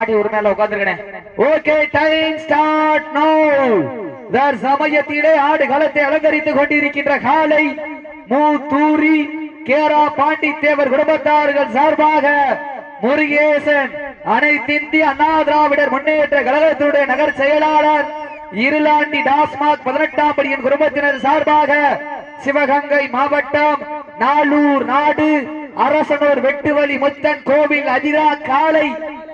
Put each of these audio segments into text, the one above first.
மாட்டி ஒரு மேல உட்கார்ந்துருக்கேன். ஓகே டைம் ஸ்டார்ட் நோ தர் சமயத்திலே ஆடு களத்தை அலங்கரித்துக் கொண்டிருக்கின்ற காலை மூத்தூரி கேரா பாண்டி தேவர் குடும்பத்தார்கள் சார்பாக முருகேசன் அனைத்திந்திய அண்ணா திராவிடர் முன்னேற்ற கழகத்துடைய நகர் செயலாளர் இருளாண்டி டாஸ்மாக் பதினெட்டாம் படியின் குடும்பத்தினர் சார்பாக சிவகங்கை மாவட்டம் நாளூர் நாடு அரசனூர் வெட்டுவலி முத்தன் கோவில் அதிரா காலை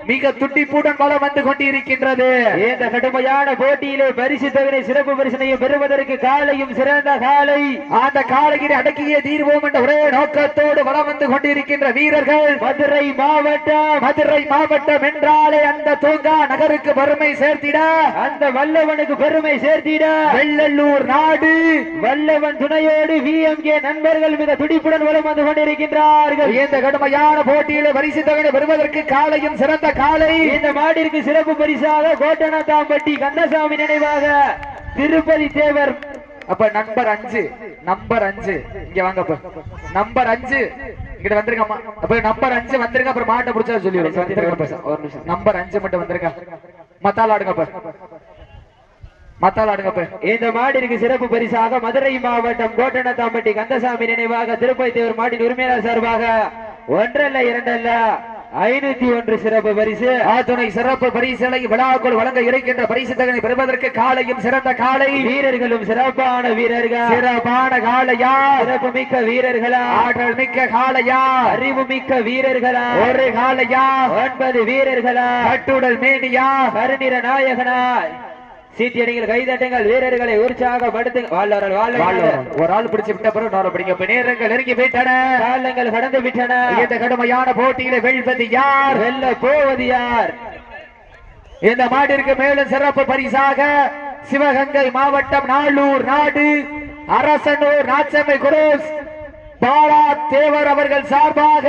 மிக துட்டிப்புடன் வளம் வந்து கொண்டிருக்கின்றது. இந்த கடுமையான போட்டியிலே பரிசு தவிர சிறப்பு பரிசனையும் பெறுவதற்கு காலையும் சிறந்த காலை. அந்த காலையில் அடக்கிய தீர்வோம் என்ற ஒரே நோக்கத்தோடு வளம் வந்து கொண்டிருக்கின்ற வீரர்கள். மதுரை மாவட்டம் மதுரை மாவட்டம் என்றாலே அந்த தூங்கா நகருக்கு பெருமை சேர்த்திட. அந்த வல்லவனுக்கு பெருமை சேர்த்திட. வெள்ளல்லூர் நாடு. வல்லவன் துணையோடு விஎம்கே நண்பர்கள் மிக துடிப்புடன் வலம் வந்து கொண்டிருக்கின்றார்கள். இந்த கடுமையான போட்டியிலே பரிசு தொகை பெறுவதற்கு காலையும் சிறந்த காலை இந்த மாட்டிற்கு சிறப்பு பரிசாக கோட்டனத்தாம்பட்டி கந்தசாமி நினைவாக திருப்பதி தேவர். அப்ப நம்பர் அஞ்சு நம்பர் அஞ்சு. இங்க வாங்க நம்பர் அஞ்சு. இங்கிட்ட வந்திருக்கம்மா அப்ப நம்பர் அஞ்சு வந்திருக்க அப்புறம் மாட்டை பிடிச்சா நிமிஷம். நம்பர் அஞ்சு மட்டும் வந்திருக்கா மத்தால் ஆடுங்க அப்ப. இந்த மாட்டிற்கு சிறப்பு பரிசாக மதுரை மாவட்டம் கோட்டனத்தாம்பட்டி கந்தசாமி நினைவாக திருப்பதி தேவர் மாட்டின் உரிமையாளர் சார்பாக ஒன்றல்ல இரண்டல்ல ஐநூத்தி ஒன்று சிறப்பு பரிசு. ஆத்துணை சிறப்பு பரிசுகளை விழாக்குள் வழங்க இருக்கின்ற பரிசு தகனை பெறுவதற்கு காலையும் சிறந்த காலை. வீரர்களும் சிறப்பான வீரர்கள்? சிறப்பான காலையா சிறப்பு மிக்க வீரர்களா? ஆற்றல் மிக்க காலையா அறிவு மிக்க வீரர்களா? ஒரு காலையா ஒன்பது வீரர்களா? கட்டுடல் மேனியா? கருநிற நாயகனா? சீட்டியடிகள் கைதட்டுங்கள் வீரர்களை உற்சாகப்படுத்துங்க வாழ்வார்கள் வாழ் வாழ்வார்கள். ஒரு ஆள் பிடிச்சு விட்ட பிறகு நாலு பிடிங்க நேரங்கள் நெருங்கி காலங்கள் கடந்து விட்டன. இந்த கடுமையான போட்டியில வெல்வது யார்? வெல்ல போவது யார்? இந்த மாட்டிற்கு மேலும் சிறப்பு பரிசாக சிவகங்கை மாவட்டம் நாளூர் நாடு அரசனூர் நாச்சமை குரூஸ் பாலா தேவர் அவர்கள் சார்பாக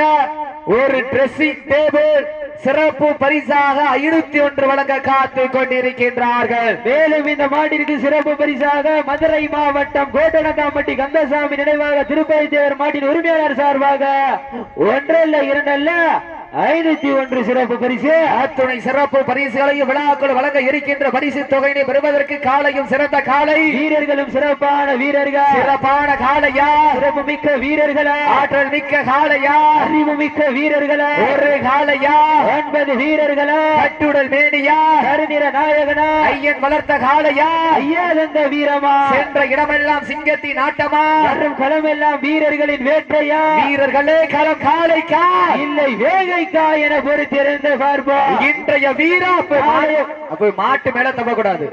ஒரு ட்ரெஸ்ஸிங் டேபிள் சிறப்பு பரிசாக ஐநூத்தி ஒன்று வழங்க காத்து கொண்டிருக்கின்றார்கள். மேலும் இந்த மாட்டிற்கு சிறப்பு பரிசாக மதுரை மாவட்டம் கோட்டனக்காம்பட்டி கந்தசாமி நினைவாக திருப்பதி தேவர் மாட்டின் உரிமையாளர் சார்பாக ஒன்றல்ல இரண்டல்ல ஐநூத்தி ஒன்று சிறப்பு பரிசு. அத்துணை சிறப்பு பரிசுகளையும் விழாக்கள் வழங்க இருக்கின்ற பரிசு தொகையினை பெறுவதற்கு காலையும் சிறந்த காலை. வீரர்களும் சிறப்பான வீரர்கள்? சிறப்பான காலையா? சிறப்பு மிக்க வீரர்களா? ஆற்றல் மிக்க காலையா? அறிவு மிக்க வீரர்களா? ஒரு காலையா? ஒன்பது வீரர்களா? கட்டுடல் மேனியா? கருநிற நாயகனா? ஐயன் வளர்த்த காலையா? ஐயா தந்த வீரமா? சென்ற இடமெல்லாம் சிங்கத்தின் ஆட்டமா? வரும் களமெல்லாம் வீரர்களின் வேட்டையா? வீரர்களே களம் காலைக்கா? இல்லை வேகைக்கா என பொறுத்திருந்து பார்ப்போம் இன்றைய வீரா மாட்டு மேல தப்பக்கூடாது.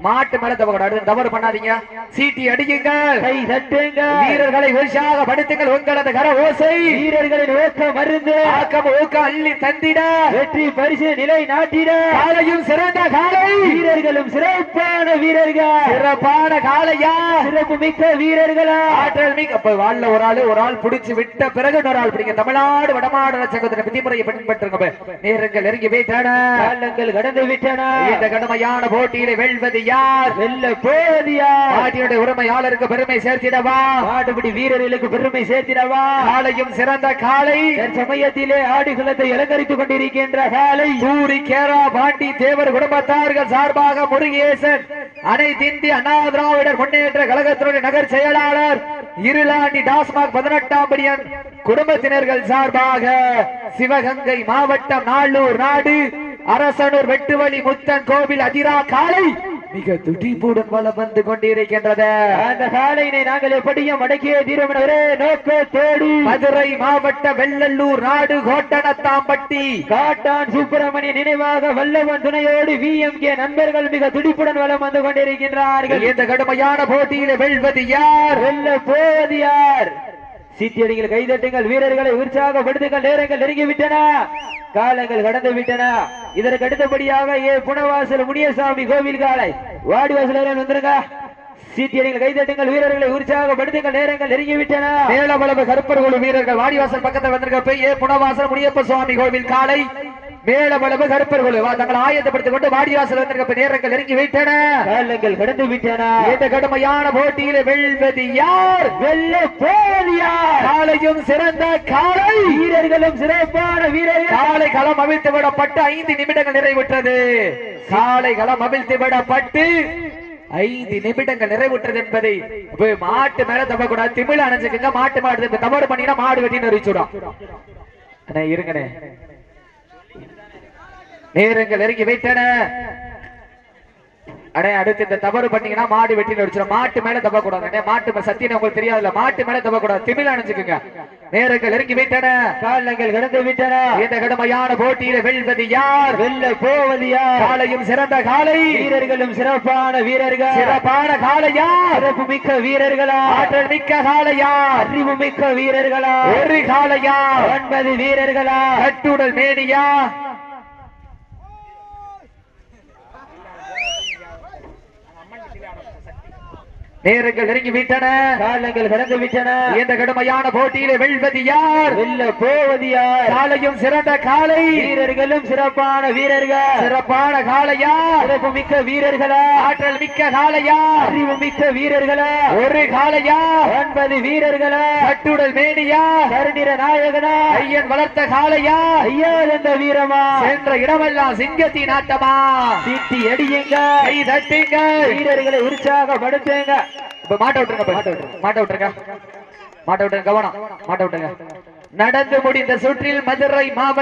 மாட்டு மேல தப்பக்கூடாது தவறு பண்ணாதீங்க. சீட்டி அடியுங்கள். கை தட்டுங்க வீரர்களை உற்சாகப்படுத்துங்கள் உங்களது கர ஓசை. வீரர்களின் ஊக்க மருந்து. ஆக்கம் ஊக்கம் அள்ளி தந்திட. வெற்றி பரிசு நிலை நாட்டிட. காலையும் சிறந்த காலை. வீரர்களும் சிறப்பான வீரர்கள். சிறப்பான காலையா? சிறப்பு மிக்க வீரர்களா? ஆற்றல் மிக்க அப்ப வாழ்ல ஒரு ஆளு ஒரு ஆள் புடிச்சு விட்ட பிறகு இன்னொரு ஆள் பிடிங்க. தமிழ்நாடு வடமாநில சங்கத்தின் விதிமுறையை பின்பற்றுங்க. நேரங்கள் நெருங்கி போயிட்டான. காலங்கள் கடந்து விட்டன. இந்த கடுமையான போட்டியில வெல்வது யார்? வெல்ல போதியா நாட்டினுடைய உரிமையாளருக்கு பெருமை சேர்த்திடவா? மாடுபிடி வீரர்களுக்கு பெருமை சேர்த்திடவா? காலையும் சிறந்த காலை சமயத்திலே ஆடுகளத்தை அலங்கரித்துக் கொண்டிருக்கின்ற காலை சூரி கேரா பாண்டி தேவர் குடும்பத்தார்கள் சார்பாக முருகேசன் அனைத்து இந்திய அண்ணா திராவிடர் முன்னேற்ற கழகத்தினுடைய நகர் செயலாளர் இருளாண்டி டாஸ்மாக் பதினெட்டாம் படியன் குடும்பத்தினர்கள் சார்பாக சிவகங்கை மாவட்டம் நாளூர் நாடு அரசனூர் வெட்டுவழி முத்தன் கோவில் அதிரா காலை மிக துடிப்புடன் வளம் வந்து கொண்டிருக்கின்றது. அந்த காலையினை நாங்கள் எப்படியும் அடக்கிய தீரமனவரே நோக்கத்தோடு மதுரை மாவட்ட வெள்ளல்லூர் நாடு கோட்டனத்தாம்பட்டி காட்டான் சுப்பிரமணிய நினைவாக வல்லவன் துணையோடு விஎம்கே நண்பர்கள் மிக துடிப்புடன் வலம் வந்து கொண்டிருக்கின்றார்கள். இந்த கடுமையான போட்டியில வெல்வது யார்? வெல்ல போவது யார்? சீட்டியடிகள் கைதட்டுங்கள் வீரர்களை உற்சாகப்படுத்துங்கள் நேரங்கள் நெருங்கி விட்டன காலங்கள் கடந்து விட்டன. இதற்கு அடுத்தபடியாக ஏ. புனவாசல் முனியசாமி கோவில் காலை. வாடிவாசல் வரை வந்துருங்க. சீட்டியடிகள் கைதட்டுங்கள் வீரர்களை உற்சாகப்படுத்துங்கள் நேரங்கள் நெருங்கி விட்டன மேலவளவு கருப்பர் குழு வீரர்கள் வாடிவாசல் பக்கத்தில் வந்திருக்க போய் ஏ. புனவாசல் முனியப்ப சுவாமி கோவில் காலை. மேலமளவு கருப்பர்கள். தங்களை ஆயத்தப்படுத்திக் கொண்டு வாடிவாசல் வந்திருக்க நேரங்கள் நெருங்கி விட்டன. காலங்கள் கடந்து விட்டன. இந்த கடுமையான போட்டியில வெல்வது யார்? வெல்ல போலியார் காலையும் சிறந்த காலை வீரர்களும் சிறப்பான வீரர்கள். காலை களம் அவிழ்த்து விடப்பட்டு ஐந்து நிமிடங்கள் நிறைவுற்றது. காலை களம் அவிழ்த்து விடப்பட்டு ஐந்து நிமிடங்கள் நிறைவுற்றது என்பதை மாட்டு மேல தப்பக்கூடாது. திமிழ் அணைச்சுக்குங்க மாட்டு மாடு தவறு பண்ணினா மாடு வெட்டின்னு அறிவிச்சுடும் இருங்கண்ணே. நேரங்கள் நெருங்கி வைத்தன. அடே அடுத்து இந்த தவறு பண்ணீங்கன்னா மாடு வெட்டி நடிச்சிடும் மாட்டு மேல தப்ப கூடாது. அண்ணே, மாட்டு மேல சத்தியம் உங்களுக்கு தெரியாதுல்ல. மாட்டு மேல தப்ப கூடாது. திமிழ் அணைச்சுக்குங்க நேரங்கள் நெருங்கி வைத்தன. காலங்கள் கடந்து விட்டன. இந்த கடுமையான போட்டியில வெல்வது யார்? வெல்ல போவது யார்? காலையும் சிறந்த காலை. வீரர்களும் சிறப்பான வீரர்கள். சிறப்பான காளையா சிறப்பு மிக்க வீரர்களா? ஆற்றல் மிக்க காளையா அறிவு மிக்க வீரர்களா? ஒரு காளையா ஒன்பது வீரர்களா? கட்டுடல் மேனியா? நேரங்கள் நெருங்கி விட்டன. காலங்கள் கடந்து விட்டன. இந்த கடுமையான போட்டியில வெல்வது யார்? வெல்ல போவது யார்? காலையும் சிறந்த காலை. வீரர்களும் சிறப்பான வீரர்கள். சிறப்பான காளையா? சிறப்பு மிக்க வீரர்களா? ஆற்றல் மிக்க காளையா? அறிவு மிக்க வீரர்களா? ஒரு காளையா? ஒன்பது வீரர்களா? கட்டுடல் மேனியா? கருநிற நாயகனா? ஐயன் வளர்த்த காளையா? ஐயா என்ற வீரமா? சென்ற இடமெல்லாம் சிங்கத்தின் ஆட்டமா? தீட்டி அடியுங்க கை தட்டுங்க வீரர்களை உற்சாகப்படுத்துங்க இப்ப மாட்ட விட்டுருங்க இப்ப. மாட்ட விட்டுருங்க. மாட்ட விட்டுருங்க கவனம். மாட்ட விட்டுருங்க. நடந்து முடிந்த சுற்றில் மதுரை மாவட்ட